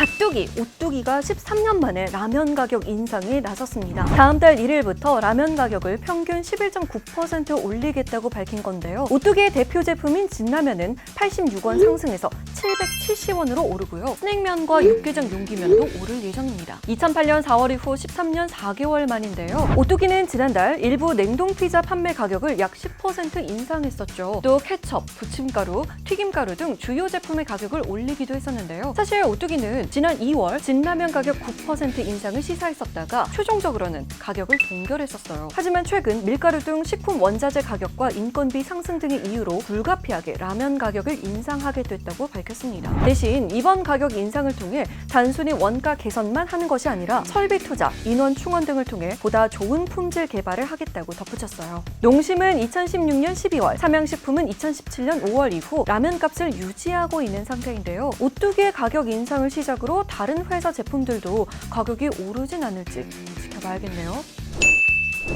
갓뚜기, 오뚜기가 13년 만에 라면 가격 인상에 나섰습니다. 다음 달 1일부터 라면 가격을 평균 11.9% 올리겠다고 밝힌 건데요. 오뚜기의 대표 제품인 진라면은 86원 상승해서 770원으로 오르고요. 스낵면과 육개장 용기면도 오를 예정입니다. 2008년 4월 이후 13년 4개월 만인데요. 오뚜기는 지난달 일부 냉동 피자 판매 가격을 약 10% 인상했었죠. 또 케첩, 부침가루, 튀김가루 등 주요 제품의 가격을 올리기도 했었는데요. 사실 오뚜기는 지난 2월 진라면 가격 9% 인상을 시사했었다가 최종적으로는 가격을 동결했었어요. 하지만 최근 밀가루 등 식품 원자재 가격과 인건비 상승 등의 이유로 불가피하게 라면 가격을 인상하게 됐다고 밝혔습니다. 대신 이번 가격 인상을 통해 단순히 원가 개선만 하는 것이 아니라 설비 투자, 인원 충원 등을 통해 보다 좋은 품질 개발을 하겠다고 덧붙였어요. 농심은 2016년 12월, 삼양식품은 2017년 5월 이후 라면 값을 유지하고 있는 상태인데요. 오뚜기의 가격 인상을 시작 으로 다른 회사 제품들도 가격이 오르진 않을지 지켜봐야겠네요.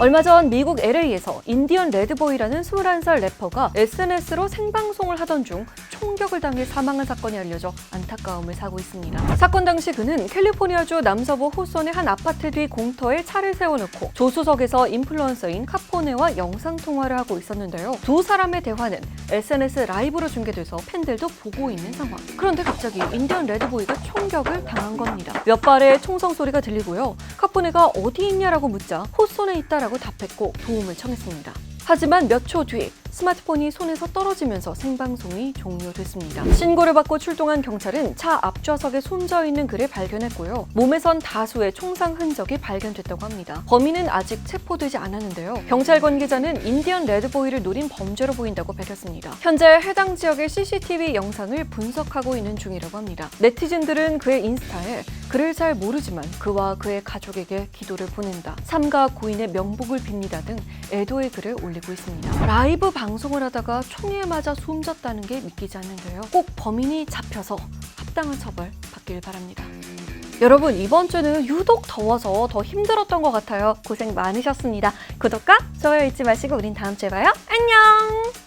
얼마 전 미국 LA에서 인디언 레드보이라는 21살 래퍼가 SNS로 생방송을 하던 중 총격을 당해 사망한 사건이 알려져 안타까움을 사고 있습니다. 사건 당시 그는 캘리포니아주 남서부 호손의 한 아파트 뒤 공터에 차를 세워놓고 조수석에서 인플루언서인 카 포네와 영상 통화를 하고 있었는데요. 두 사람의 대화는 SNS 라이브로 중계돼서 팬들도 보고 있는 상황. 그런데 갑자기 인디언 레드보이가 총격을 당한 겁니다. 몇 발의 총성 소리가 들리고요. 카포네가 어디 있냐라고 묻자 호손에 있다라고 답했고 도움을 청했습니다. 하지만 몇 초 뒤 스마트폰이 손에서 떨어지면서 생방송이 종료됐습니다. 신고를 받고 출동한 경찰은 차 앞좌석에 숨져 있는 그를 발견했고요. 몸에선 다수의 총상 흔적이 발견됐다고 합니다. 범인은 아직 체포되지 않았는데요. 경찰 관계자는 인디언 레드보이를 노린 범죄로 보인다고 밝혔습니다. 현재 해당 지역의 CCTV 영상을 분석하고 있는 중이라고 합니다. 네티즌들은 그의 인스타에 그를 잘 모르지만 그와 그의 가족에게 기도를 보낸다. 삼가 고인의 명복을 빕니다 등 애도의 글을 올리고 있습니다. 라이브 방송을 하다가 총에 맞아 숨졌다는 게 믿기지 않는데요. 꼭 범인이 잡혀서 합당한 처벌 받길 바랍니다. 여러분 이번 주는 유독 더워서 더 힘들었던 것 같아요. 고생 많으셨습니다. 구독과 좋아요 잊지 마시고 우린 다음 주에 봐요. 안녕!